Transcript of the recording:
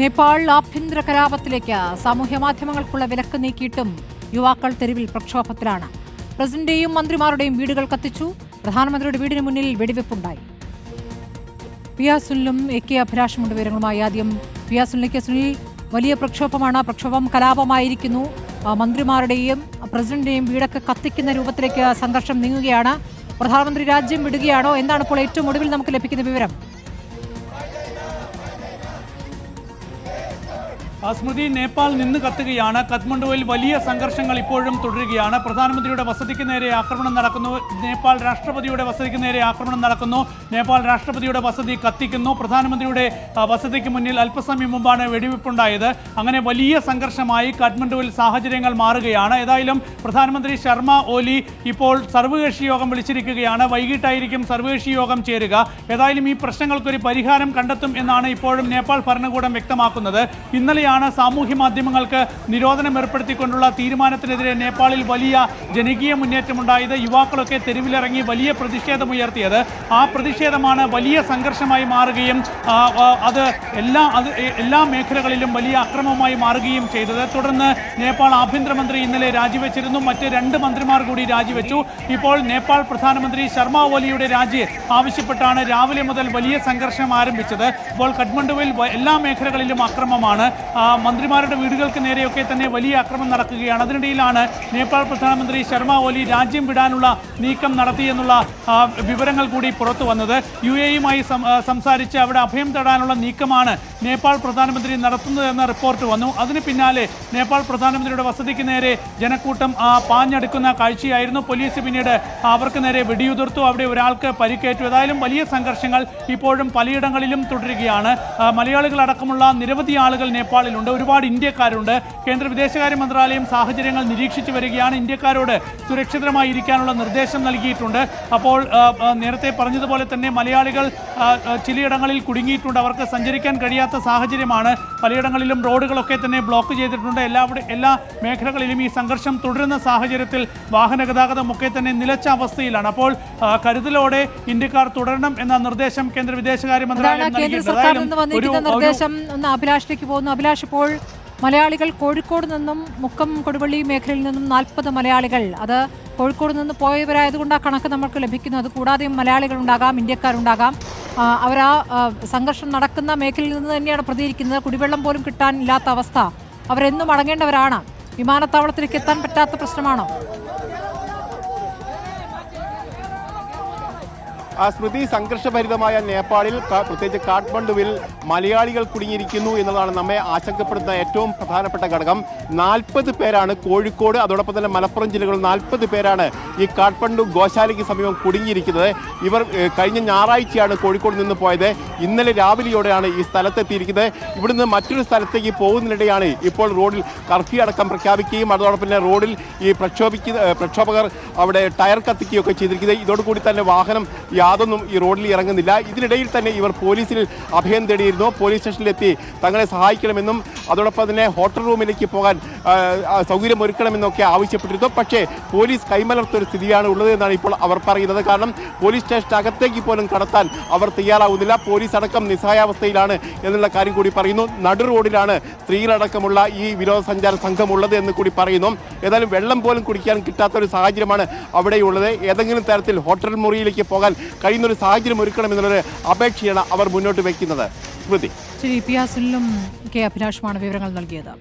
നേപ്പാൾ ആഭ്യന്തര കലാപത്തിലേക്ക് സാമൂഹ്യ മാധ്യമങ്ങൾക്കുള്ള വിലക്ക് നീക്കിയിട്ടും യുവാക്കൾ തെരുവിൽ പ്രക്ഷോഭത്തിലാണ്. പ്രസിഡന്റേയും മന്ത്രിമാരുടെയും വീടുകൾ കത്തിച്ചു. പ്രധാനമന്ത്രിയുടെ വീടിന് മുന്നിൽ വെടിവെപ്പുണ്ടായി. പിയാസുനിലും എ കെ അഭിലാഷമുണ്ട് വിവരങ്ങളുമായി. ആദ്യം പി ആർ സുനിലേക്ക് സുനിൽ വലിയ പ്രക്ഷോഭമാണ്. പ്രക്ഷോഭം കലാപമായിരിക്കുന്നു. മന്ത്രിമാരുടെയും പ്രസിഡന്റിന്റെയും വീടൊക്കെ കത്തിക്കുന്ന രൂപത്തിലേക്ക് സംഘർഷം നീങ്ങുകയാണ്. പ്രധാനമന്ത്രി രാജ്യം വിടുകയാണോ? എന്താണ് ഇപ്പോൾ ഏറ്റവും ഒടുവിൽ നമുക്ക് ലഭിക്കുന്ന വിവരം? സ്മൃതി നേപ്പാൾ നിന്ന് കത്തുകയാണ്. കത്മണ്ഡുവിൽ വലിയ സംഘർഷങ്ങൾ ഇപ്പോഴും തുടരുകയാണ്. പ്രധാനമന്ത്രിയുടെ വസതിക്ക് നേരെ ആക്രമണം നടക്കുന്നു. നേപ്പാൾ രാഷ്ട്രപതിയുടെ വസതിക്ക് നേരെ ആക്രമണം നടക്കുന്നു. നേപ്പാൾ രാഷ്ട്രപതിയുടെ വസതി കത്തിക്കുന്നു. പ്രധാനമന്ത്രിയുടെ വസതിക്ക് മുന്നിൽ അല്പസമയം മുമ്പാണ് വെടിവെപ്പുണ്ടായത്. അങ്ങനെ വലിയ സംഘർഷമായി കാഠ്മണ്ഡുവിൽ സാഹചര്യങ്ങൾ മാറുകയാണ്. ഏതായാലും പ്രധാനമന്ത്രി ശർമ്മ ഓലി ഇപ്പോൾ സർവകക്ഷി യോഗം വിളിച്ചിരിക്കുകയാണ്. വൈകിട്ടായിരിക്കും സർവകക്ഷി യോഗം ചേരുക. ഏതായാലും ഈ പ്രശ്നങ്ങൾക്കൊരു പരിഹാരം കണ്ടെത്തും എന്നാണ് ഇപ്പോഴും നേപ്പാൾ ഭരണകൂടം വ്യക്തമാക്കുന്നത്. ഇന്നലെയാണ് സാമൂഹ്യ മാധ്യമങ്ങൾക്ക് നിരോധനം ഏർപ്പെടുത്തിക്കൊണ്ടുള്ള തീരുമാനത്തിനെതിരെ നേപ്പാളിൽ വലിയ ജനകീയ മുന്നേറ്റമുണ്ടായത്. യുവാക്കളൊക്കെ തെരുവിലിറങ്ങി വലിയ പ്രതിഷേധമുയർത്തിയത്. ആ പ്രതിഷേധമാണ് വലിയ സംഘർഷമായി മാറുകയും അത് എല്ലാ അത് എല്ലാ മേഖലകളിലും വലിയ അക്രമമായി മാറുകയും ചെയ്തത്. തുടർന്ന് നേപ്പാൾ ആഭ്യന്തരമന്ത്രി ഇന്നലെ രാജിവെച്ചിരുന്നു. മറ്റ് രണ്ട് മന്ത്രിമാർ കൂടി രാജിവെച്ചു. ഇപ്പോൾ നേപ്പാൾ പ്രധാനമന്ത്രി ശർമ്മ ഓലിയുടെ രാജി ആവശ്യപ്പെട്ടാണ് രാവിലെ മുതൽ വലിയ സംഘർഷം ആരംഭിച്ചത്. ഇപ്പോൾ കഠ്മണ്ഡുവിൽ എല്ലാ മേഖലകളിലും അക്രമമാണ്. മന്ത്രിമാരുടെ വീടുകൾക്ക് നേരെയൊക്കെ തന്നെ വലിയ അക്രമം നടക്കുകയാണ്. അതിനിടയിലാണ് നേപ്പാൾ പ്രധാനമന്ത്രി ശർമ്മ ഒലി രാജ്യം വിടാനുള്ള നീക്കം നടത്തിയെന്നുള്ള വിവരങ്ങൾ കൂടി പുറത്തു വന്നത്. യു എയുമായി സംസാരിച്ച് അവിടെ അഭയം തേടാനുള്ള നീക്കമാണ് നേപ്പാൾ പ്രധാനമന്ത്രി നടത്തുന്നതെന്ന റിപ്പോർട്ട് വന്നു. അതിന് പിന്നാലെ നേപ്പാൾ പ്രധാനമന്ത്രിയുടെ വസതിക്ക് നേരെ ജനക്കൂട്ടം പാഞ്ഞെടുക്കുന്ന കാഴ്ചയായിരുന്നു. പോലീസ് പിന്നീട് അവർക്ക് നേരെ വെടിയുതിർത്തു. അവിടെ ഒരാൾക്ക് പരിക്കേറ്റു. ഏതായാലും വലിയ സംഘർഷങ്ങൾ ഇപ്പോഴും പലയിടങ്ങളിലും തുടരുകയാണ്. മലയാളികളടക്കമുള്ള നിരവധി ആളുകൾ നേപ്പാളിലുണ്ട് ഒരുപാട് ഇന്ത്യക്കാരുണ്ട്. കേന്ദ്ര വിദേശകാര്യ മന്ത്രാലയം സാഹചര്യങ്ങൾ നിരീക്ഷിച്ചു വരികയാണ്. ഇന്ത്യക്കാരോട് സുരക്ഷിതമായി ഇരിക്കാനുള്ള നിർദ്ദേശം നൽകിയിട്ടുണ്ട്. അപ്പോൾ നേരത്തെ പറഞ്ഞതുപോലെ തന്നെ മലയാളികൾ ചിലയിടങ്ങളിൽ കുടുങ്ങിയിട്ടുണ്ട്. അവർക്ക് സഞ്ചരിക്കാൻ കഴിയാത്ത സാഹചര്യമാണ്. പലയിടങ്ങളിലും റോഡുകളൊക്കെ തന്നെ ബ്ലോക്ക് ചെയ്തിട്ടുണ്ട്. എല്ലാ എല്ലാ മേഖലകളിലും ഈ സംഘർഷം തുടരുന്ന സാഹചര്യത്തിൽ വാഹന ഗതാഗതമൊക്കെ തന്നെ നിലച്ച അവസ്ഥയിലാണ്. അപ്പോൾ കരുതലോടെ ഇന്ത്യക്കാർ തുടരണം എന്ന നിർദ്ദേശം കേന്ദ്ര വിദേശകാര്യ മന്ത്രാലയം നൽകിയിട്ടുണ്ട്. അഭിലാഷിലേക്ക് പോകുന്നു. അഭിലാഷ് ഇപ്പോൾ മലയാളികൾ കോഴിക്കോട് നിന്നും മുക്കം കൊടുവള്ളി മേഖലയിൽ നിന്നും നാൽപ്പത് മലയാളികൾ. അത് കോഴിക്കോട് നിന്ന് പോയവരായതുകൊണ്ട് ആ കണക്ക് നമുക്ക് ലഭിക്കുന്നു. അത് മലയാളികൾ ഉണ്ടാകാം ഇന്ത്യക്കാരുണ്ടാകാം. അവർ ആ, സംഘർഷം നടക്കുന്ന മേഖലയിൽ നിന്ന് തന്നെയാണ് പ്രതികരിക്കുന്നത്. കുടിവെള്ളം പോലും കിട്ടാനില്ലാത്ത അവസ്ഥ. അവരെന്നും അടങ്ങേണ്ടവരാണ്. വിമാനത്താവളത്തിലേക്ക് എത്താൻ പറ്റാത്ത പ്രശ്നമാണോ? സ്മൃതി സംഘർഷഭരിതമായ നേപ്പാളിൽ പ്രത്യേകിച്ച് കാഠ്മണ്ഡുവിൽ മലയാളികൾ കുടുങ്ങിയിരിക്കുന്നു എന്നതാണ് നമ്മെ ആശങ്കപ്പെടുത്തുന്ന ഏറ്റവും പ്രധാനപ്പെട്ട ഘടകം. നാൽപ്പത് പേരാണ് കോഴിക്കോട് അതോടൊപ്പം തന്നെ മലപ്പുറം ജില്ലകളിൽ നാൽപ്പത് പേരാണ് ഈ കാഠ്മണ്ഡു ഗോശാലയ്ക്ക് സമീപം കുടുങ്ങിയിരിക്കുന്നത്. ഇവർ കഴിഞ്ഞ ഞായറാഴ്ചയാണ് കോഴിക്കോട് നിന്ന് പോയത്. ഇന്നലെ രാവിലെയോടെയാണ് ഈ സ്ഥലത്തെത്തിയിരിക്കുന്നത്. ഇവിടുന്ന് മറ്റൊരു സ്ഥലത്തേക്ക് പോകുന്നതിനിടെയാണ് ഇപ്പോൾ റോഡിൽ കർഫ്യൂ അടക്കം പ്രഖ്യാപിക്കുകയും അതോടൊപ്പം തന്നെ റോഡിൽ ഈ പ്രക്ഷോഭിക്കുന്ന പ്രക്ഷോഭകർ അവിടെ ടയർ കത്തിക്കുകയൊക്കെ ചെയ്തിരിക്കുന്നത്. ഇതോടുകൂടി തന്നെ വാഹനം യാതൊന്നും ഈ റോഡിൽ ഇറങ്ങുന്നില്ല. ഇതിനിടയിൽ തന്നെ ഇവർ പോലീസിൽ അഭയം തേടിയിരുന്നു. പോലീസ് സ്റ്റേഷനിലെത്തി തങ്ങളെ സഹായിക്കണമെന്നും അതോടൊപ്പം തന്നെ ഹോട്ടൽ റൂമിലേക്ക് പോകാൻ സൗകര്യം ഒരുക്കണമെന്നൊക്കെ ആവശ്യപ്പെട്ടിരുന്നു. പക്ഷേ പോലീസ് കൈമലർത്തൊരു സ്ഥിതിയാണ് ഉള്ളത് എന്നാണ് ഇപ്പോൾ അവർ പറയുന്നത്. കാരണം പോലീസ് സ്റ്റേഷനകത്തേക്ക് പോലും കടത്താൻ അവർ തയ്യാറാവുന്നില്ല. പോലീസ് അടക്കം നിസ്സഹായാവസ്ഥയിലാണ് എന്നുള്ള കാര്യം കൂടി പറയുന്നു. നടു റോഡിലാണ് സ്ത്രീകളടക്കമുള്ള ഈ വിനോദസഞ്ചാര സംഘമുള്ളത് എന്ന് കൂടി പറയുന്നു. ഏതായാലും വെള്ളം പോലും കുടിക്കാൻ കിട്ടാത്ത ഒരു സാഹചര്യമാണ് അവിടെയുള്ളത്. ഏതെങ്കിലും തരത്തിൽ ഹോട്ടൽ മുറിയിലേക്ക് പോകാൻ കഴിയുന്ന ഒരു സാഹചര്യം ഒരുക്കണമെന്നുള്ളൊരു അപേക്ഷയാണ് അവർ മുന്നോട്ട് വയ്ക്കുന്നത്. സ്മൃതി. ശ്രീ പി ആസിലും കെ അഭിലാഷുമാണ് വിവരങ്ങൾ നൽകിയത്.